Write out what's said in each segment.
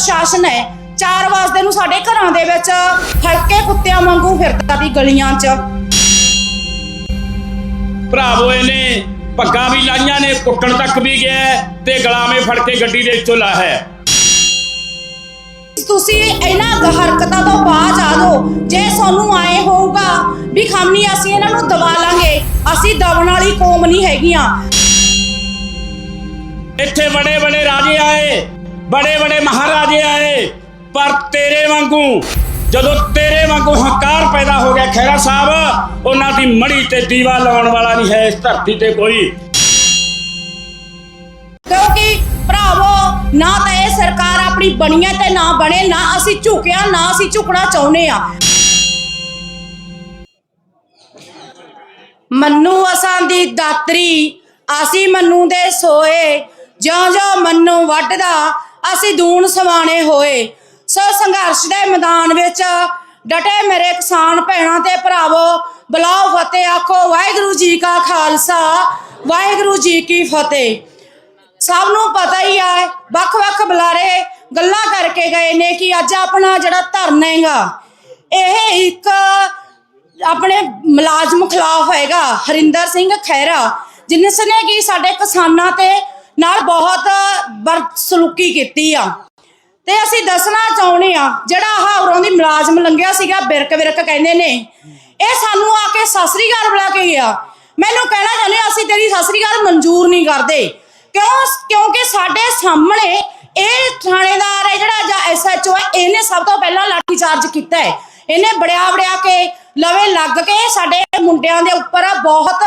ਪ੍ਰਸ਼ਾਸਨ ਹੈ। 4 ਵਜੇ ਨੂੰ ਸਾਡੇ ਘਰਾਂ ਦੇ ਵਿੱਚ ਹਲਕੇ ਕੁੱਤਿਆਂ ਵਾਂਗੂ ਫਿਰਦਾ ਦੀ ਗਲੀਆਂ 'ਚ। ਭਰਾਵੋ ਇਹਨੇ ਪੱਗਾਂ ਵੀ ਲਾਈਆਂ ਨੇ ਕੁੱਟਣ ਤੱਕ ਵੀ ਗਿਆ ਤੇ ਗਲਾਮੇ ਫੜ ਕੇ ਗੱਡੀ ਦੇ ਵਿੱਚੋਂ ਲਾ ਹੈ। ਤੁਸੀਂ ਇਹਨਾਂ ਹਰਕਤਾਂ ਤੋਂ ਬਾਅਦ ਆ ਜਾਓ। ਜੇ ਸਾਨੂੰ ਆਏ ਹੋਊਗਾ ਵੀ ਖਾਮੀ ਅਸੀਂ ਇਹਨਾਂ ਨੂੰ ਦਬਾ ਲਾਂਗੇ ਅਸੀਂ ਦਬਣ ਵਾਲੀ ਕੌਮ ਨਹੀਂ ਹੈਗੀਆਂ। ਇੱਥੇ ਬੜੇ ਬੜੇ ਰਾਜੇ ਆਏ ਬੜੇ ਬੜੇ ਮਹਾਰਾਜੇ ਆਏ, ਪਰ ਤੇਰੇ ਵਾਂਗੂ, ਜਦੋਂ ਤੇਰੇ ਵਾਂਗੂ ਹੰਕਾਰ ਪੈਦਾ ਹੋ ਗਿਆ ਖੈਰਾ ਸਾਹਿਬ, ਉਹਨਾਂ ਦੀ ਮੜੀ ਤੇ ਦੀਵਾ ਲਾਉਣ ਵਾਲਾ ਨਹੀਂ ਹੈ ਇਸ ਧਰਤੀ ਤੇ ਕੋਈ। ਕਿਉਂਕਿ ਭਰਾਵੋ, ਨਾ ਤਾਂ ਇਹ ਸਰਕਾਰ ਆਪਣੀ ਬਣੀ ਹੈ ਤੇ ਨਾ ਬਣੇ, ਨਾ ਅਸੀਂ ਝੁਕਿਆ, ਨਾ ਅਸੀਂ ਝੁਕਣਾ ਚਾਹੁੰਦੇ ਆ ਮੰਨੂ ਅਸਾਂ ਦੀ ਦਾਤਰੀ, ਅਸੀਂ ਮੰਨੂ ਦੇ ਸੋਏ ਜਿਉਂ ਜਿਉਂ ਮੰਨੂ ਵੱਢਦਾ ਅਸੀਂ ਦੂਣ ਸਵਾਣੇ ਹੋਏ। ਸੋ ਸੰਘਰਸ਼ ਦੇ ਮੈਦਾਨ ਵਿੱਚ ਡਟੇ ਮੇਰੇ ਕਿਸਾਨ ਭੈਣਾਂ ਤੇ ਭਰਾਵੋ, ਬੁਲਾਓ ਫਤਿਹ, ਆਖੋ ਵਾਹਿਗੁਰੂ ਜੀ ਕਾ ਖਾਲਸਾ, ਵਾਹਿਗੁਰੂ ਜੀ ਕੀ ਫਤਿਹ। ਸਭ ਨੂੰ ਪਤਾ ਹੀ ਆ, ਵੱਖ-ਵੱਖ ਬੁਲਾਰੇ ਗੱਲਾਂ ਕਰਕੇ ਗਏ ਨੇ ਕਿ ਅੱਜ ਆਪਣਾ ਜਿਹੜਾ ਧਰਨਾ ਹੈਗਾ, ਇਹ ਇੱਕ ਆਪਣੇ ਮੁਲਾਜ਼ਮ ਖਿਲਾਫ ਹੈਗਾ, ਹਰਿੰਦਰ ਸਿੰਘ ਖਹਿਰਾ ਜਿਸ ਨੇ ਕਿ ਸਾਡੇ ਕਿਸਾਨਾਂ ਤੇ ਨਾਲ ਬਹੁਤ ਬਦਸਲੂਕੀ ਕੀਤੀ ਆ। ਤੇ ਅਸੀਂ ਦੱਸਣਾ ਚਾਹੁੰਦੇ ਆ, ਜਿਹੜਾ ਆਹ ਉਰੋਂ ਦੀ ਮੁਲਾਜ਼ਮ ਲੰਘਿਆ ਸੀਗਾ, ਬਿਰਕ ਬਿਰਕ ਕਹਿੰਦੇ ਨੇ, ਇਹ ਸਾਨੂੰ ਆ ਕੇ ਸਸਰੀ ਘਰ ਬੁਲਾ ਕੇ ਗਿਆ। ਮੈਨੂੰ ਕਹਿਣਾ ਚਾਹੁੰਦੇ ਅਸੀਂ ਤੇਰੀ ਸਸਰੀ ਘਰ ਮਨਜ਼ੂਰ ਨਹੀਂ ਕਰਦੇ। ਕਿਉਂ ਕਿਉਂਕਿ ਸਾਡੇ ਸਾਹਮਣੇ ਇਹ ਥਾਣੇਦਾਰ ਹੈ ਜਿਹੜਾ ਜਾਂ ਐਸਐਚਓ ਹੈ, ਇਹਨੇ ਸਭ ਤੋਂ ਪਹਿਲਾਂ ਲਾਠੀ ਚਾਰਜ ਕੀਤਾ ਹੈ। ਇਹਨੇ ਬੜਿਆ ਬੜਿਆ ਕੇ ਲਵੇ ਲੱਗ ਕੇ ਸਾਡੇ ਮੁੰਡਿਆਂ ਦੇ ਉੱਪਰ ਬਹੁਤ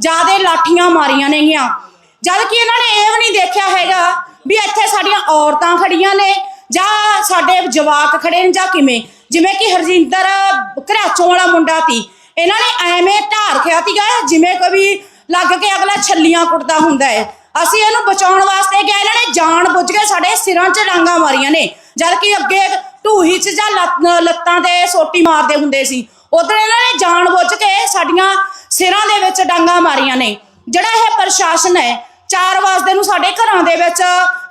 ਜ਼ਿਆਦਾ ਲਾਠੀਆਂ ਮਾਰੀਆਂ ਨੇਗੀਆਂ। ਜਦ ਕਿ ਇਹਨਾਂ ਨੇ ਇਹ ਵੀ ਨਹੀਂ ਦੇਖਿਆ ਹੈਗਾ ਵੀ ਇੱਥੇ ਸਾਡੀਆਂ ਔਰਤਾਂ ਖੜੀਆਂ ਨੇ ਜਾਂ ਸਾਡੇ ਜਵਾਕ ਖੜੇ ਨੇ ਜਾਂ ਕਿਵੇਂ। ਜਿਵੇਂ ਕਿ ਹਰਜਿੰਦਰ ਘਰਾਚੋਂ ਵਾਲਾ ਮੁੰਡਾ ਸੀ। ਇਹਨਾਂ ਨੇ ਐਵੇਂ ਢਾਰ ਖਿਆ ਸੀਗਾ, ਜਿਵੇਂ ਕੋਈ ਲੱਗ ਕੇ ਅਗਲਾ ਛੱਲੀਆਂ ਕੁੱਟਦਾ ਹੁੰਦਾ ਹੈ। ਅਸੀਂ ਇਹਨੂੰ ਬਚਾਉਣ ਵਾਸਤੇ ਗਏ ਇਹਨਾਂ ਨੇ ਜਾਣ ਬੁੱਝ ਕੇ ਸਾਡੇ ਸਿਰਾਂ 'ਚ ਡਾਂਗਾ ਮਾਰੀਆਂ ਨੇ। ਜਦ ਕਿ ਅੱਗੇ ਢੂਹੀ 'ਚ ਜਾਂ ਲੱਤ- ਲੱਤਾਂ ਤੇ ਸੋਟੀ ਮਾਰਦੇ ਹੁੰਦੇ ਸੀ। ਉਧਰ ਇਹਨਾਂ ਨੇ ਜਾਣ ਬੁੱਝ ਕੇ ਸਾਡੀਆਂ ਸਿਰਾਂ ਦੇ ਵਿੱਚ ਡਾਂਗਾ ਮਾਰੀਆਂ ਨੇ। ਜਿਹੜਾ ਇਹ ਪ੍ਰਸ਼ਾਸਨ ਹੈ 4 ਵਜੇ ਨੂੰ ਸਾਡੇ ਘਰਾਂ ਦੇ ਵਿੱਚ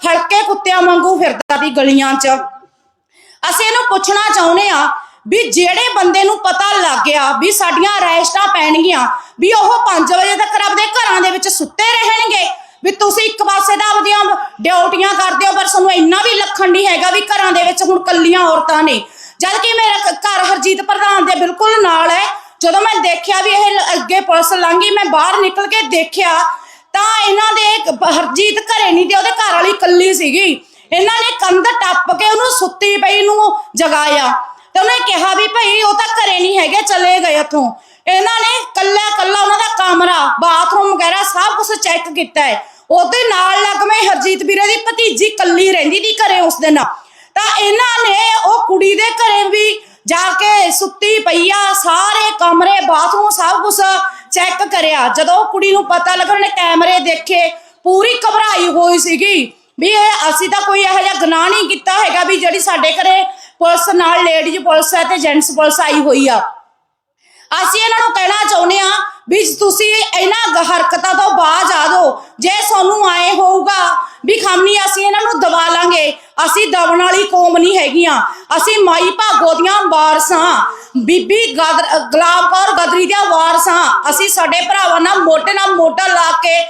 ਹਲਕੇ ਕੁੱਤਿਆਂ ਵਾਂਗੂ ਫਿਰਦਾ ਦੀ ਗਲੀਆਂ 'ਚ। ਅਸੀਂ ਇਹਨੂੰ ਪੁੱਛਣਾ ਚਾਹੁੰਦੇ ਆ ਵੀ ਜਿਹੜੇ ਬੰਦੇ ਨੂੰ ਪਤਾ ਲੱਗ ਗਿਆ ਵੀ ਸਾਡੀਆਂ ਰੈਸਟਾਂ ਪੈਣਗੀਆਂ, ਵੀ ਉਹ 5 ਵਜੇ ਤੱਕ ਆਪਦੇ ਘਰਾਂ ਦੇ ਵਿੱਚ ਸੁੱਤੇ ਰਹਿਣਗੇ, ਵੀ ਤੁਸੀਂ ਇੱਕ ਪਾਸੇ ਦਾ ਆਪਦੀਆਂ ਡਿਊਟੀਆਂ ਕਰਦੇ ਹੋ, ਪਰ ਸਾਨੂੰ ਇੰਨਾ ਵੀ ਲੱਖਣ ਨਹੀਂ ਹੈਗਾ ਵੀ ਘਰਾਂ ਦੇ ਵਿੱਚ ਹੁਣ ਕੱਲੀਆਂ ਔਰਤਾਂ ਨੇ। ਜਦ ਕਿ ਮੇਰਾ ਘਰ ਹਰਜੀਤ ਪ੍ਰਧਾਨ ਦੇ ਬਿਲਕੁਲ ਨਾਲ ਹੈ। ਜਦੋਂ ਮੈਂ ਦੇਖਿਆ ਵੀ ਇਹ ਅੱਗੇ ਪੁਲਿਸ ਲੰਘੀ ਮੈਂ ਬਾਹਰ ਨਿਕਲ ਕੇ ਦੇਖਿਆ ਤਾਂ ਇਹਨਾਂ ਦੇ ਹਰਜੀਤ ਘਰੇ ਨਹੀਂ ਤੇ ਉਹਦੇ ਘਰ ਵਾਲੀ ਕੱਲੀ ਸੀਗੀ। ਇਹਨਾਂ ਨੇ ਕੰਧ ਟੱਪ ਕੇ ਉਹਨੂੰ ਸੁੱਤੀ ਪਈ ਨੂੰ ਜਗਾਇਆ। ਤੇ ਉਹਨੇ ਕਿਹਾ ਵੀ ਭਾਈ ਉਹ ਤਾਂ ਘਰੇ ਨਹੀਂ ਹੈਗੇ, ਚਲੇ ਗਏ ਉੱਥੋਂ ਇਹਨਾਂ ਨੇ ਕੱਲਾ ਕੱਲਾ ਉਹਨਾਂ ਦਾ ਕਮਰਾ, ਬਾਥਰੂਮ ਵਗੈਰਾ ਸਭ ਕੁਝ ਚੈੱਕ ਕੀਤਾ ਹੈ। ਉਹਦੇ ਨਾਲ ਲੱਗਵੇਂ ਹਰਜੀਤ ਵੀਰੇ ਦੀ ਭਤੀਜੀ ਕੱਲੀ ਰਹਿੰਦੀ ਦੀ ਘਰੇ ਉਸ ਦਿਨ। ਤਾਂ ਇਹਨਾਂ ਨੇ ਉਹ ਕੁੜੀ ਦੇ ਘਰੇ ਵੀ ਜਾ ਕੇ ਸੁੱਤੀ ਪਈ ਆ, ਸਾਰੇ ਕਮਰੇ, ਬਾਥਰੂਮ ਸਭ ਕੁਝ ਚੈੱਕ ਕਰਿਆ। ਜਦੋਂ ਉਹ ਕੁੜੀ ਨੂੰ ਪਤਾ ਲੱਗਾ, ਉਹਨੇ ਕੈਮਰੇ ਦੇਖੇ, ਪੂਰੀ ਘਬਰਾਈ ਹੋਈ ਸੀਗੀ ਵੀ ਇਹ ਅਸੀਂ ਤਾਂ ਕੋਈ ਇਹੋ ਜਿਹਾ ਗੁਨਾਹ ਨਹੀਂ ਕੀਤਾ ਹੈਗਾ ਵੀ ਜਿਹੜੀ ਸਾਡੇ ਘਰੇ ਪੁਲਿਸ ਨਾਲ ਲੇਡੀਜ਼ ਪੁਲਿਸ ਹੈ ਤੇ ਜੈਂਟਸ ਪੁਲਿਸ ਆਈ ਹੋਈ ਆ। ਅਸੀਂ ਇਹਨਾਂ ਨੂੰ ਕਹਿਣਾ ਚਾਹੁੰਦੇ ਆ ਵੀ ਤੁਸੀਂ ਇਹਨਾਂ ਹਰਕਤਾਂ ਤੋਂ ਬਾਹਰ ਆ ਜਾਓ ਜੇ ਸਾਨੂੰ ਆਏ ਹੋਊਗਾ ਵੀ ਅਸੀਂ ਇਹਨਾਂ ਨੂੰ ਦਬਾ ਲਾਂਗੇ। ਅਸੀਂ ਦਬਣ ਵਾਲੀ ਕੌਮ ਨਹੀਂ ਹੈਗੀਆਂ। ਅਸੀਂ ਮਾਈ ਭਾਗੋ ਦੀਆਂ ਵਾਰਸਾਂ। ਬੀਬੀ ਗਦਰ ਕੌਰ ਗਦਰੀ ਦੀਆਂ ਵਾਰਸਾਂ। ਅਸੀਂ ਸਾਡੇ ਭਰਾਵਾਂ ਨਾਲ ਮੋਢੇ ਨਾਲ ਮੋਢਾ ਲਾ ਕੇ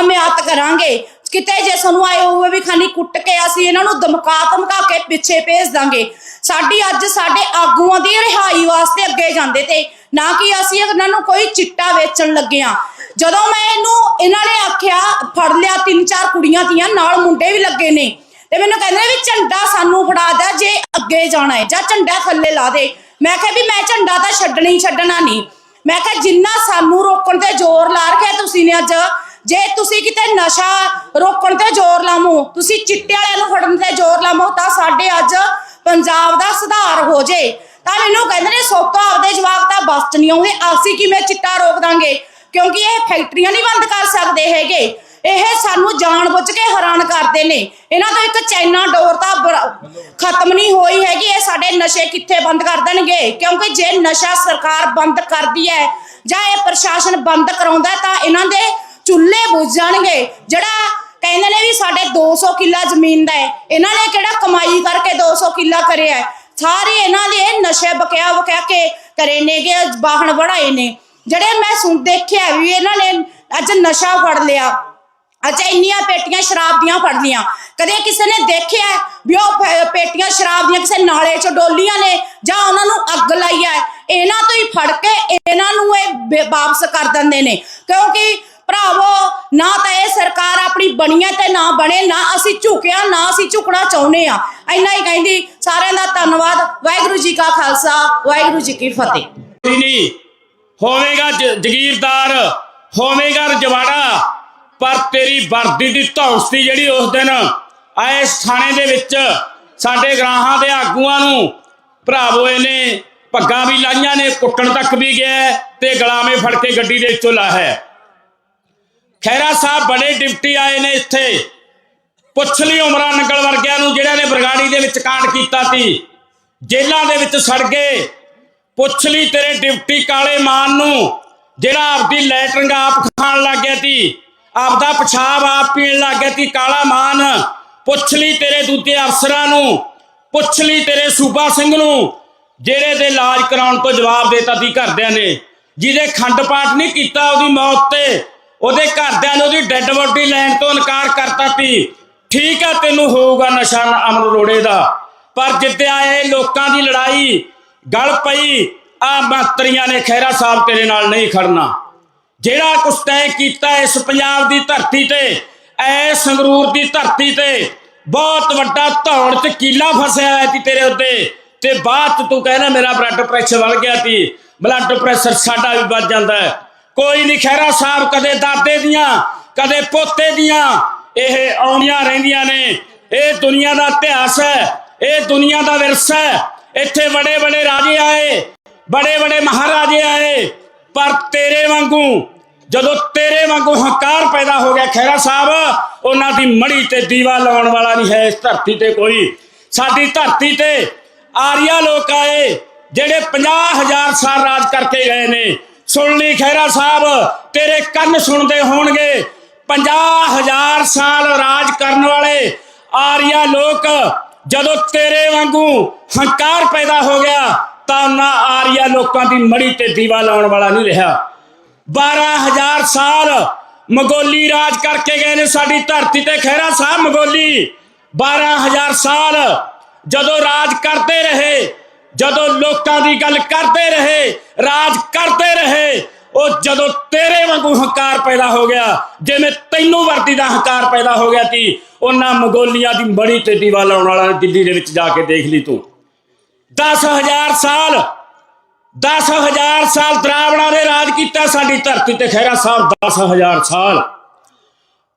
ਹਮਾਇਤ ਕਰਾਂਗੇ। ਕਿਤੇ ਜੇ ਸਾਨੂੰ ਆਏ ਹੋਵੇ ਵੀ ਖਾਨੀ ਕੁੱਟ ਕੇ ਅਸੀਂ ਇਹਨਾਂ ਨੂੰ ਧਮਕਾ ਧਮਕਾ ਕੇ ਪਿੱਛੇ ਭੇਜ ਦਾਂਗੇ। ਸਾਡੀ ਅੱਜ ਸਾਡੇ ਆਗੂਆਂ ਦੀ ਰਿਹਾਈ ਵਾਸਤੇ ਅੱਗੇ ਜਾਂਦੇ ਤੇ ਨਾ ਕਿ ਅਸੀਂ ਇਹਨਾਂ ਨੂੰ ਕੋਈ ਚਿੱਟਾ ਵੇਚਣ ਲੱਗੇ ਆ ਜਦੋਂ ਮੈਂ ਇਹਨੂੰ, ਇਹਨਾਂ ਨੇ ਆਖਿਆ, ਫੜ ਲਿਆ, ਤਿੰਨ ਚਾਰ ਕੁੜੀਆਂ ਤੀਆਂ, ਨਾਲ ਮੁੰਡੇ ਵੀ ਲੱਗੇ ਨੇ। ਤੇ ਮੈਨੂੰ ਕਹਿੰਦੇ ਵੀ ਝੰਡਾ ਸਾਨੂੰ ਫੜਾ ਦੇ, ਜੇ ਅੱਗੇ ਜਾਣਾ ਹੈ, ਜਾਂ ਝੰਡਾ ਥੱਲੇ ਲਾ ਦੇ। ਮੈਂ ਕਿਹਾ ਵੀ ਮੈਂ ਝੰਡਾ ਤਾਂ ਛੱਡਣਾ ਹੀ ਛੱਡਣਾ ਨਹੀਂ। ਮੈਂ ਕਿਹਾ ਜਿੰਨਾ ਸਾਨੂੰ ਰੋਕਣ ਤੇ ਜ਼ੋਰ ਲਾ ਰੱਖਿਆ ਤੁਸੀਂ ਨੇ ਅੱਜ, ਜੇ ਤੁਸੀਂ ਕਿਤੇ ਨਸ਼ਾ ਰੋਕਣ ਤੇ ਜ਼ੋਰ ਲਾਵੋ, ਤੁਸੀਂ ਚਿੱਟੇ ਵਾਲਿਆਂ ਨੂੰ ਫੜਨ ਤੇ ਜ਼ੋਰ ਲਾਵੋ, ਤਾਂ ਸਾਡੇ ਅੱਜ ਪੰਜਾਬ ਦਾ ਸੁਧਾਰ ਹੋ ਜੇ। ਤਾਂ ਮੈਨੂੰ ਕਹਿੰਦੇ ਨੇ ਸੋਤੋ ਆਪਦੇ ਜਵਾਬ ਤਾਂ ਬਸ ਚ ਨਹੀਂ ਆਉਂਦੇ, ਅਸੀਂ ਕਿਵੇਂ ਚਿੱਟਾ ਰੋਕ ਦਾਂਗੇ? ਕਿਉਂਕਿ ਇਹ ਫੈਕਟਰੀਆਂ ਨਹੀਂ ਬੰਦ ਕਰ ਸਕਦੇ ਹੈਗੇ। ਇਹ ਸਾਨੂੰ ਜਾਣਬੁੱਝ ਕੇ ਹੈਰਾਨ ਕਰਦੇ ਨੇ। ਇਹਨਾਂ ਤੋਂ ਇੱਕ ਚਾਈਨਾ ਡੋਰ ਤਾਂ ਖਤਮ ਨਹੀਂ ਹੋਈ ਹੈਗੀ, ਇਹ ਸਾਡੇ ਨਸ਼ੇ ਕਿੱਥੇ ਬੰਦ ਕਰ ਦੇਣਗੇ? ਕਿਉਂਕਿ ਜੇ ਨਸ਼ਾ ਸਰਕਾਰ ਬੰਦ ਕਰਦੀ ਹੈ ਜਾਂ ਇਹ ਪ੍ਰਸ਼ਾਸਨ ਬੰਦ ਕਰਾਉਂਦਾ ਤਾਂ ਇਹਨਾਂ ਦੇ ਚੁੱਲ੍ਹੇ ਬੁੱਝ ਜਾਣਗੇ। ਜਿਹੜਾ ਕਹਿੰਦੇ ਨੇ ਵੀ ਸਾਡੇ 200 ਕਿੱਲਾ ਜ਼ਮੀਨ ਦਾ ਹੈ, ਇਹਨਾਂ ਨੇ ਕਿਹੜਾ ਕਮਾਈ ਕਰਕੇ 200 ਕਿੱਲਾ ਕਰਿਆ ਹੈ? ਸਾਰੇ ਇਹਨਾਂ ਦੇ ਨਸ਼ੇ ਬਕਿਆ ਬਕਿਆ ਕੇ ਕਰੇ ਨੇਗੇ ਵਾਹਣ ਵੜਾਏ ਨੇ। ਜਿਹੜੇ ਮੈਂ ਸੁਣ ਦੇਖਿਆ ਵੀ ਇਹਨਾਂ ਨੇ ਅੱਜ ਨਸ਼ਾ ਫੜ ਲਿਆ ਅੱਛਾ ਇੰਨੀਆਂ ਪੇਟੀਆਂ ਸ਼ਰਾਬ ਦੀਆਂ ਫੜ ਲੀਆਂ ਕਦੇ ਕਿਸੇ ਨੇ ਦੇਖਿਆ ਵੀ ਉਹ ਪੇਟੀਆਂ ਸ਼ਰਾਬ ਦੀਆਂ ਕਿਸੇ ਨਾਲੇ 'ਚ ਡੋਲੀਆਂ ਨੇ ਜਾਂ ਉਹਨਾਂ ਨੂੰ ਅੱਗ ਲਾਈ ਹੈ? ਇਹਨਾਂ ਤੋਂ ਹੀ ਫੜ ਕੇ ਇਹਨਾਂ ਨੂੰ ਇਹ ਵਾਪਸ ਕਰ ਦਿੰਦੇ ਨੇ। ਕਿਉਂਕਿ ਭਰਾਵੋ, ਨਾ ਤਾਂ ਇਹ ਸਰਕਾਰ ਆਪਣੀ ਬਣੀ ਹੈ ਤੇ ਨਾ ਬਣੇ, ਨਾ ਅਸੀਂ ਝੁਕਿਆ, ਨਾ ਅਸੀਂ ਝੁਕਣਾ ਚਾਹੁੰਦੇ ਆ ਇੰਨਾ ਹੀ ਕਹਿੰਦੀ, ਸਾਰਿਆਂ ਦਾ ਧੰਨਵਾਦ। ਵਾਹਿਗੁਰੂ ਜੀ ਕਾ ਖਾਲਸਾ, ਵਾਹਿਗੁਰੂ ਜੀ ਕੀ ਫਤਿਹ। ਕੋਈ ਨਹੀਂ ਹੋਵੇਗਾ ਜਗੀਰਦਾਰ, ਹੋਵੇਗਾ ਰਜਵਾੜਾ, ਪਰ ਤੇਰੀ ਵਰਦੀ ਦੀ ਧੌਂਸ ਦੀ ਜਿਹੜੀ ਉਸ ਦਿਨ ਆਏ ਥਾਣੇ ਦੇ ਵਿੱਚ, ਸਾਡੇ ਗ੍ਰਾਹਾਂ ਦੇ ਆਗੂਆਂ ਨੂੰ। ਭਰਾਵੋ, ਇਹਨੇ ਪੱਗਾਂ ਵੀ ਲਾਈਆਂ ਨੇ, ਕੁੱਟਣ ਤੱਕ ਵੀ ਗਿਆ ਤੇ ਗਲਾਮੇ ਫੜ ਕੇ ਗੱਡੀ ਦੇ ਵਿੱਚੋਂ ਲਾਇਆ ਖੈਰਾ ਸਾਹਿਬ ਬੜੇ ਡਿਪਟੀ ਆਏ ਨੇ ਇੱਥੇ। ਪੁੱਛ ਲਈ ਉਮਰਾਂ ਨੰਗਲ ਵਰਗਿਆਂ ਨੂੰ ਜਿਹੜਿਆਂ ਨੇ ਬਰਗਾੜੀ ਦੇ ਵਿੱਚ ਕਾਂਡ ਕੀਤਾ ਸੀ, ਜੇਲ੍ਹਾਂ ਦੇ ਵਿੱਚ ਸੜ ਗਏ। ਪੁੱਛ ਲਈ ਤੇਰੇ ਡਿਪਟੀ ਕਾਲੇ ਮਾਨ ਨੂੰ, ਜਿਹੜਾ ਆਪਦੀ ਲੈਟਰਿੰਗ ਆਪ ਖਾਣ ਲੱਗ ਗਿਆ ਸੀ, ਆਪਦਾ ਪਿਸ਼ਾਬ ਆਪ ਪੀਣ ਲੱਗ ਗਿਆ ਸੀ ਕਾਲਾ ਮਾਨ। ਪੁੱਛ ਲਈ ਤੇਰੇ ਦੂਜੇ ਅਫਸਰਾਂ ਨੂੰ ਪੁੱਛ ਲਈ ਤੇਰੇ ਸੂਬਾ ਸਿੰਘ ਨੂੰ, ਜਿਹੜੇ ਦੇ ਇਲਾਜ ਕਰਾਉਣ ਤੋਂ ਜਵਾਬ ਦੇਤਾ ਸੀ ਘਰਦਿਆਂ ਨੇ, ਜਿਹਦੇ ਖੰਡ ਪਾਠ ਨਹੀਂ ਕੀਤਾ ਉਹਦੀ ਮੌਤ ਤੇ। ਉਹਦੇ ਘਰਦਿਆਂ ਨੇ ਉਹਦੀ ਡੈੱਡ ਬੋਡੀ ਲੈਣ ਤੋਂ ਇਨਕਾਰ ਕਰਤਾ ਸੀ ਠੀਕ ਆ, ਤੈਨੂੰ ਹੋਊਗਾ ਨਸ਼ਾ ਅਮਰ ਰੋੜੇ ਦਾ। ਪਰ ਜਿੱਦਿਆ ਇਹ ਲੋਕਾਂ ਦੀ ਲੜਾਈ, ਗਲ ਪਈ, ਆ ਮੰਤਰੀਆਂ ਨੇ ਖੈਰਾ ਸਾਹਿਬ ਤੇਰੇ ਨਾਲ ਨਹੀਂ ਖੜਨਾ। ਜਿਹੜਾ ਕੁਛ ਤੈਅ ਕੀਤਾ ਇਸ ਪੰਜਾਬ ਦੀ ਧਰਤੀ ਤੇ ਐ ਸੰਗਰੂਰ ਦੀ ਧਰਤੀ ਤੇ, ਬਹੁਤ ਵੱਡਾ ਧੌਣ ਚ ਕੀਲਾ ਫਸਿਆ ਹੋਇਆ ਸੀ ਤੇਰੇ ਉੱਤੇ। ਤੇ ਬਾਅਦ ਚ ਤੂੰ ਕਹਿਣਾ ਮੇਰਾ ਬਲੱਡ ਪ੍ਰੈਸ਼ਰ ਵੱਧ ਗਿਆ ਸੀ ਬਲੱਡ ਪ੍ਰੈਸ਼ਰ ਸਾਡਾ ਵੀ ਵੱਧ ਜਾਂਦਾ ਹੈ। ਕੋਈ ਨਹੀਂ ਖੈਰਾ ਸਾਹਿਬ ਕਦੇ ਦਾਦੇ ਦੀਆਂ, ਕਦੇ ਪੋਤੇ ਦੀਆਂ, ਇਹ ਆਉਂਦੀਆਂ ਰਹਿੰਦੀਆਂ ਨੇ। ਇਹ ਦੁਨੀਆ ਦਾ ਇਤਿਹਾਸ ਹੈ, ਇਹ ਦੁਨੀਆ ਦਾ ਵਿਰਸਾ ਹੈ। ਇੱਥੇ ਬੜੇ ਬੜੇ ਰਾਜੇ ਆਏ ਬੜੇ ਬੜੇ ਮਹਾਰਾਜੇ ਆਏ, ਪਰ ਤੇਰੇ ਵਾਂਗੂ, ਜਦੋਂ ਤੇਰੇ ਵਾਂਗੂ ਹੰਕਾਰ ਪੈਦਾ ਹੋ ਗਿਆ ਖੈਰਾ ਸਾਹਿਬ, ਉਹਨਾਂ ਦੀ ਮੜੀ ਤੇ ਦੀਵਾ ਲਾਉਣ ਵਾਲਾ ਨਹੀਂ ਹੈ ਇਸ ਧਰਤੀ ਤੇ ਕੋਈ। ਸਾਡੀ ਧਰਤੀ ਤੇ ਆਰੀਆ ਲੋਕ ਆਏ, ਜਿਹੜੇ 50000 ਸਾਲ ਰਾਜ ਕਰਕੇ ਗਏ ਨੇ। ਸੁਣ ਲਈ ਖੈਰਾ ਸਾਹਿਬ, ਤੇਰੇ ਕੰਨ ਸੁਣਦੇ ਹੋਣਗੇ। 50000 ਸਾਲ ਰਾਜ ਕਰਨ ਵਾਲੇ ਆਰੀਆ ਲੋਕ, ਜਦੋਂ ਤੇਰੇ ਵਾਂਗੂ ਹੰਕਾਰ ਪੈਦਾ ਹੋ ਗਿਆ, ਤਾਂ ਉਹਨਾਂ ਆਰੀਆ ਲੋਕਾਂ ਦੀ ਮੜੀ ਤੇ ਦੀਵਾ ਲਾਉਣ ਵਾਲਾ ਨਹੀਂ ਰਿਹਾ। 12000 ਸਾਲ ਮਗੋਲੀ ਰਾਜ ਕਰਕੇ ਗਏ ਨੇ ਸਾਡੀ ਧਰਤੀ ਤੇ ਖੈਰਾ ਸਾਹਿਬ ਮਗੋਲੀ। 12000 ਸਾਲ ਜਦੋਂ ਰਾਜ ਕਰਦੇ ਰਹੇ ਜਦੋਂ ਲੋਕਾਂ ਦੀ ਗੱਲ ਕਰਦੇ ਰਹੇ, ਰਾਜ ਕਰਦੇ ਰਹੇ, ਉਹ ਜਦੋਂ ਤੇਰੇ ਵਾਂਗੂ ਹੰਕਾਰ ਪੈਦਾ ਹੋ ਗਿਆ, ਜਿਵੇਂ ਤੈਨੂੰ ਵਰਦੀ ਦਾ ਹੰਕਾਰ ਪੈਦਾ ਹੋ ਗਿਆ ਸੀ, ਉਹਨਾਂ ਮਗੋਲੀਆਂ ਦੀ ਮੜੀ ਤੇ ਦੀਵਾ ਲਾਉਣ ਵਾਲਾ ਦਿੱਲੀ ਦੇ ਵਿੱਚ ਜਾ ਕੇ ਦੇਖ ਲਈ ਤੂੰ। 10000 ਸਾਲ 10000 ਸਾਲ ਦਰਾਵਣਾ ਨੇ ਰਾਜ ਕੀਤਾ, ਸਾਡੀ ਧਰਤੀ ਤੇ ਖੈਰਾ ਸਾਹਿਬ 10000 ਸਾਲ।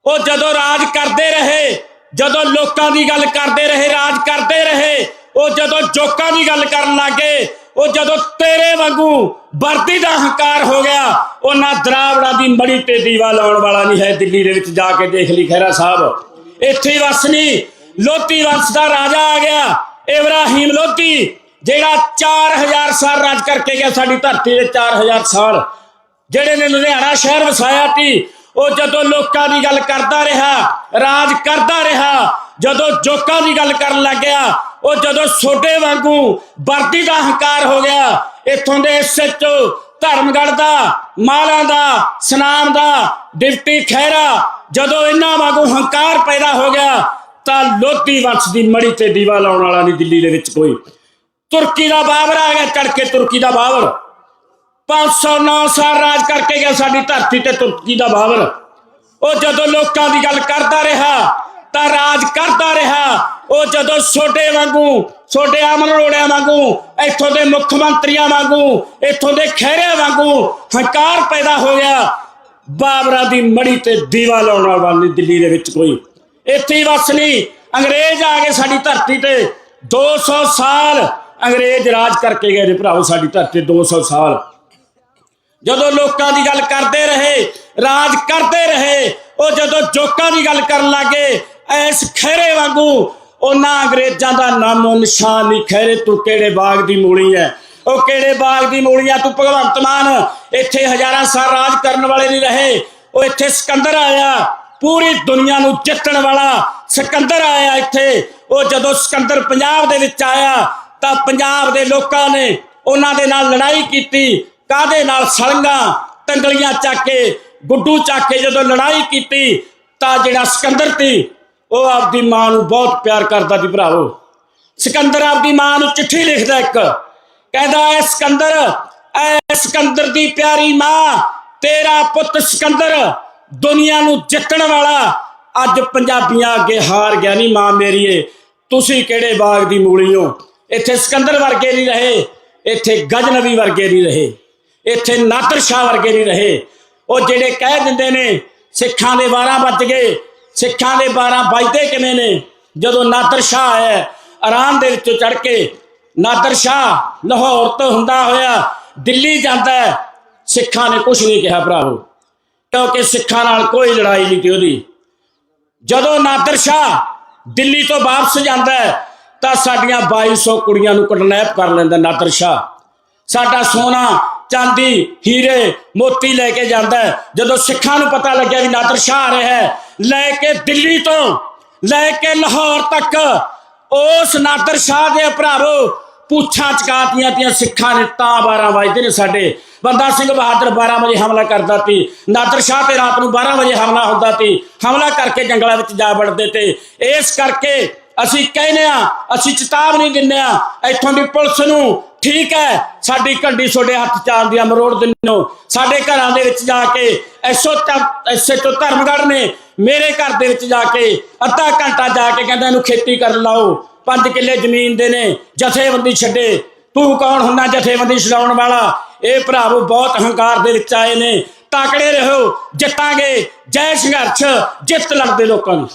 ਉਹ ਜਦੋਂ ਰਾਜ ਕਰਦੇ ਰਹੇ, ਜਦੋਂ ਲੋਕਾਂ ਦੀ ਗੱਲ ਕਰਦੇ ਰਹੇ, ਰਾਜ ਕਰਦੇ ਰਹੇ ਉਹ ਜਦੋਂ ਜੋਕਾਂ ਦੀ ਗੱਲ ਕਰਨ ਲੱਗੇ ਉਹ ਜਦੋਂ ਤੇਰੇ ਵਾਂਗੂ ਵਰਦੀ ਦਾ ਹੰਕਾਰ ਹੋ ਗਿਆ, ਉਹਨਾਂ ਦਰਾਵੜਾ ਦੀ ਮੜੀ ਤੇ ਦੀਵਾ ਲਾਉਣ ਵਾਲਾ ਨਹੀਂ ਹੈ ਦਿੱਲੀ ਦੇ ਵਿੱਚ ਜਾ ਕੇ ਦੇਖ ਲਈ ਖੈਰਾ ਸਾਹਿਬ। ਇੱਥੇ ਵਸ ਨਹੀਂ ਲੋਧੀ ਵੰਸ਼ ਦਾ ਰਾਜਾ ਆ ਗਿਆ, ਇਬਰਾਹੀਮ ਲੋਧੀ, ਜਿਹੜਾ 4000 ਸਾਲ ਰਾਜ ਕਰਕੇ ਗਿਆ ਸਾਡੀ ਧਰਤੀ ਤੇ 4000 ਸਾਲ। ਜਿਹੜੇ ਨੇ ਲੁਧਿਆਣਾ ਸ਼ਹਿਰ ਵਸਾਇਆ ਸੀ, ਉਹ ਜਦੋਂ ਲੋਕਾਂ ਦੀ ਗੱਲ ਕਰਦਾ ਰਿਹਾ, ਰਾਜ ਕਰਦਾ ਰਿਹਾ, ਜਦੋਂ ਜੋਕਾਂ ਦੀ ਗੱਲ ਕਰਨ ਲੱਗ ਗਿਆ ਉਹ ਜਦੋਂ ਛੋਟੇ ਵਾਂਗੂ ਵਰਦੀ ਦਾ ਹੰਕਾਰ ਹੋ ਗਿਆ, ਇੱਥੋਂ ਦੇ ਐਸਐਚਓ ਧਰਮਗੜ ਦਾ, ਮਾਲਾ ਦਾ, ਸਨਾਮ ਦਾ, ਡਿਪਟੀ ਖਹਿਰਾ, ਜਦੋਂ ਇਹਨਾਂ ਵਾਂਗੂ ਹੰਕਾਰ ਪੈਦਾ ਹੋ ਗਿਆ, ਤਾਂ ਲੋਧੀ ਵੰਸ਼ ਦੀ ਮੜੀ ਤੇ ਦੀਵਾ ਲਾਉਣ ਵਾਲਾ ਨਹੀਂ ਦਿੱਲੀ ਦੇ ਵਿੱਚ ਕੋਈ। ਤੁਰਕੀ ਦਾ ਬਾਬਰ ਆ ਗਿਆ ਚੜ ਕੇ ਤੁਰਕੀ ਦਾ ਬਾਬਰ। 509 ਸਾਲ ਰਾਜ ਕਰਕੇ ਗਿਆ ਸਾਡੀ ਧਰਤੀ ਤੇ ਤੁਰਕੀ ਦਾ ਬਾਬਰ। ਉਹ ਜਦੋਂ ਲੋਕਾਂ ਦੀ ਗੱਲ ਕਰਦਾ ਰਿਹਾ ਤਾਂ ਰਾਜ ਕਰਦਾ ਰਿਹਾ। ਉਹ ਜਦੋਂ ਛੋਟੇ ਵਾਂਗੂ, ਛੋਟੇ ਆਮਨ ਰੋੜਿਆਂ ਵਾਂਗੂ, ਇੱਥੋਂ ਦੇ ਮੁੱਖ ਮੰਤਰੀਆਂ ਵਾਂਗੂ, ਇੱਥੋਂ ਦੇ ਖਹਿਰਿਆਂ ਵਾਂਗੂ ਹੰਕਾਰ ਪੈਦਾ ਹੋ ਗਿਆ। ਬਾਬਰਾਂ ਦੀ ਮੜੀ ਤੇ ਦੀਵਾ ਲਾਉਣ ਵਾਲਾ ਨਹੀਂ ਦਿੱਲੀ ਦੇ ਵਿੱਚ ਕੋਈ। ਇੱਥੇ ਹੀ ਵਸ ਨਹੀਂ, ਅੰਗਰੇਜ਼ ਆ ਗਏ ਸਾਡੀ ਧਰਤੀ ਤੇ। 200 ਸਾਲ ਅੰਗਰੇਜ਼ ਰਾਜ ਕਰਕੇ ਗਏ ਨੇ ਭਰਾਵੋ ਸਾਡੀ ਧਰਤੀ ਤੇ 200 ਸਾਲ। ਜਦੋਂ ਲੋਕਾਂ ਦੀ ਗੱਲ ਕਰਦੇ ਰਹੇ, ਰਾਜ ਕਰਦੇ ਰਹੇ, ਉਹ ਜਦੋਂ ਜੋਕਾਂ ਦੀ ਗੱਲ ਕਰਨ ਲੱਗੇ ਐਸ ਖੈਰੇ ਵਾਂਗੂ ਉਹਨਾਂ ਅੰਗਰੇਜ਼ਾਂ ਦਾ ਨਾਮੋ ਨਿਸ਼ਾਨ ਨਹੀਂ ਖੈਰੇ ਤੂੰ ਕਿਹੜੇ ਬਾਗ ਦੀ ਮੂਲੀ ਹੈ ਉਹ ਕਿਹੜੇ ਬਾਗ ਦੀ ਮੂਲੀ ਆ? ਤੂੰ ਭਗਵੰਤ ਮਾਨ, ਇੱਥੇ ਹਜ਼ਾਰਾਂ ਸਾਲ ਰਾਜ ਕਰਨ ਵਾਲੇ ਨਹੀਂ ਰਹੇ। ਉਹ ਇੱਥੇ ਸਿਕੰਦਰ ਆਇਆ, ਪੂਰੀ ਦੁਨੀਆ ਨੂੰ ਜਿੱਤਣ ਵਾਲਾ ਸਿਕੰਦਰ ਆਇਆ ਇੱਥੇ। ਉਹ ਜਦੋਂ ਸਿਕੰਦਰ ਪੰਜਾਬ ਦੇ ਵਿੱਚ ਆਇਆ, ਤਾਂ ਪੰਜਾਬ ਦੇ ਲੋਕਾਂ ਨੇ ਉਹਨਾਂ ਦੇ ਨਾਲ ਲੜਾਈ ਕੀਤੀ। ਕਾਦੇ ਨਾਲ? ਸਲੰਗਾ, ਤੰਗਲੀਆਂ ਚੱਕ ਕੇ, ਗੁੱਡੂ ਚੱਕ ਕੇ ਜਦੋਂ ਲੜਾਈ ਕੀਤੀ, ਤਾਂ ਜਿਹੜਾ ਸਿਕੰਦਰ ਸੀ ਉਹ ਆਪਦੀ ਮਾਂ ਨੂੰ ਬਹੁਤ ਪਿਆਰ ਕਰਦਾ ਸੀ ਭਰਾਵੋ। ਸਿਕੰਦਰ ਆਪਦੀ ਮਾਂ ਨੂੰ ਚਿੱਠੀ ਲਿਖਦਾ ਇੱਕ। ਕਹਿੰਦਾ, ਐ ਸਿਕੰਦਰ ਐ ਸਿਕੰਦਰ ਦੀ ਪਿਆਰੀ ਮਾਂ, ਤੇਰਾ ਪੁੱਤ ਸਿਕੰਦਰ, ਦੁਨੀਆ ਨੂੰ ਜਿੱਤਣ ਵਾਲਾ। ਅੱਜ ਪੰਜਾਬੀਆਂ ਅੱਗੇ ਹਾਰ ਗਿਆ ਨਹੀਂ ਮਾਂ ਮੇਰੀਏ। ਤੁਸੀਂ ਕਿਹੜੇ ਬਾਗ ਦੀ ਮੂਲੀ ਹੋ? ਇੱਥੇ ਸਿਕੰਦਰ ਵਰਗੇ ਨਹੀਂ ਰਹੇ। ਇੱਥੇ ਗਜਨਵੀ ਵਰਗੇ ਨਹੀਂ ਰਹੇ। ਇੱਥੇ ਨਾਦਰ ਸ਼ਾਹ ਵਰਗੇ ਨਹੀਂ ਰਹੇ। ਉਹ ਜਿਹੜੇ ਕਹਿ ਦਿੰਦੇ ਨੇ, ਸਿੱਖਾਂ ਦੇ 12 ਵੱਜ ਗਏ। ਸਿੱਖਾਂ ਦੇ 12 ਵੱਜਦੇ ਕਿਵੇਂ ਨੇ? ਜਦੋਂ ਨਾਦਰ ਸ਼ਾਹ ਆਇਆ ਆਰਾਮ ਦੇ ਵਿੱਚੋਂ ਚੜ ਕੇ ਨਾਦਰ ਸ਼ਾਹ ਲਾਹੌਰ ਤੋਂ ਹੁੰਦਾ ਹੋਇਆ ਦਿੱਲੀ ਜਾਂਦਾ ਸਿੱਖਾਂ ਨੇ ਕੁਝ ਨਹੀਂ ਕਿਹਾ ਭਰਾਵੋ, ਕਿਉਂਕਿ ਸਿੱਖਾਂ ਨਾਲ ਕੋਈ ਲੜਾਈ ਨਹੀਂ ਸੀ ਉਹਦੀ। ਜਦੋਂ ਨਾਦਰ ਸ਼ਾਹ ਦਿੱਲੀ ਤੋਂ ਵਾਪਸ ਜਾਂਦਾ ਤਾਂ ਸਾਡੀਆਂ 2200 ਕੁੜੀਆਂ ਨੂੰ ਕਿਡਨੈਪ ਕਰ ਲੈਂਦਾ ਨਾਦਰ ਸ਼ਾਹ। ਸਾਡਾ ਸੋਨਾ, ਚਾਂਦੀ, ਹੀਰੇ, ਮੋਤੀ ਲੈ ਕੇ ਜਾਂਦਾ ਜਦੋਂ ਸਿੱਖਾਂ ਨੂੰ ਪਤਾ ਲੱਗਿਆ ਵੀ ਨਾਦਰ ਸ਼ਾਹ ਆ ਰਿਹਾ ਹੈ ਲੈ ਕੇ ਦਿੱਲੀ ਤੋਂ, ਲੈ ਕੇ ਲਾਹੌਰ ਤੱਕ। ਉਸ ਨਾਦਰ ਸ਼ਾਹ ਦੇ ਭਰਾਵੋ, ਪੁੱਛਾਂ ਚਕਾਤੀਆਂ ਤੀਆਂ ਸਿੱਖਾਂ ਨੇ ਤਾਂ 12 ਵਜੇ ਨੇ ਸਾਡੇ। ਬੰਦਾ ਸਿੰਘ ਬਹਾਦਰ 12 ਵਜੇ ਹਮਲਾ ਕਰਦਾ ਸੀ। ਨਾਦਰ ਸ਼ਾਹ ਤੇ ਰਾਤ ਨੂੰ 12 ਵਜੇ ਹਮਲਾ ਹੁੰਦਾ ਸੀ। ਹਮਲਾ ਕਰਕੇ ਜੰਗਲਾਂ ਵਿੱਚ ਜਾ ਵੜਦੇ ਤੇ। ਇਸ ਕਰਕੇ ਅਸੀਂ ਕਹਿੰਦੇ ਆ ਅਸੀਂ ਚੇਤਾਵਨੀ ਦਿੰਦੇ ਆ ਇੱਥੋਂ ਦੀ ਪੁਲਿਸ ਨੂੰ, ਠੀਕ ਹੈ, ਸਾਡੀ ਘੰਡੀ ਤੁਹਾਡੇ ਹੱਥ ਚ ਚਾਲਦੀ ਆ ਮਰੋੜ ਦਿਨੋ ਸਾਡੇ ਘਰਾਂ ਦੇ ਵਿੱਚ ਜਾ ਕੇ ਐਸੋ ਐਸੇ ਤੋਂ ਧਰਮਗੜ ਨੇ ਮੇਰੇ ਘਰ ਦੇ ਵਿੱਚ ਜਾ ਕੇ, ਅੱਧਾ ਘੰਟਾ ਜਾ ਕੇ ਕਹਿੰਦਾ ਇਹਨੂੰ ਖੇਤੀ ਕਰਨ ਲਾਓ। ਪੰਜ ਕਿੱਲੇ ਜ਼ਮੀਨ ਦੇ ਨੇ, ਜਥੇਬੰਦੀ ਛੱਡੇ। ਤੂੰ ਕੌਣ ਹੁੰਦਾ ਜਥੇਬੰਦੀ ਛਡਾਉਣ ਵਾਲਾ? ਇਹ ਭਰਾਵੋ ਬਹੁਤ ਹੰਕਾਰ ਦੇ ਵਿੱਚ ਆਏ ਨੇ। ਤਾਕੜੇ ਰਹੋ, ਜਿੱਤਾਂਗੇ। ਜੈ ਸੰਘਰਸ਼, ਜਿੱਤ ਲੜਦੇ ਲੋਕਾਂ ਨੂੰ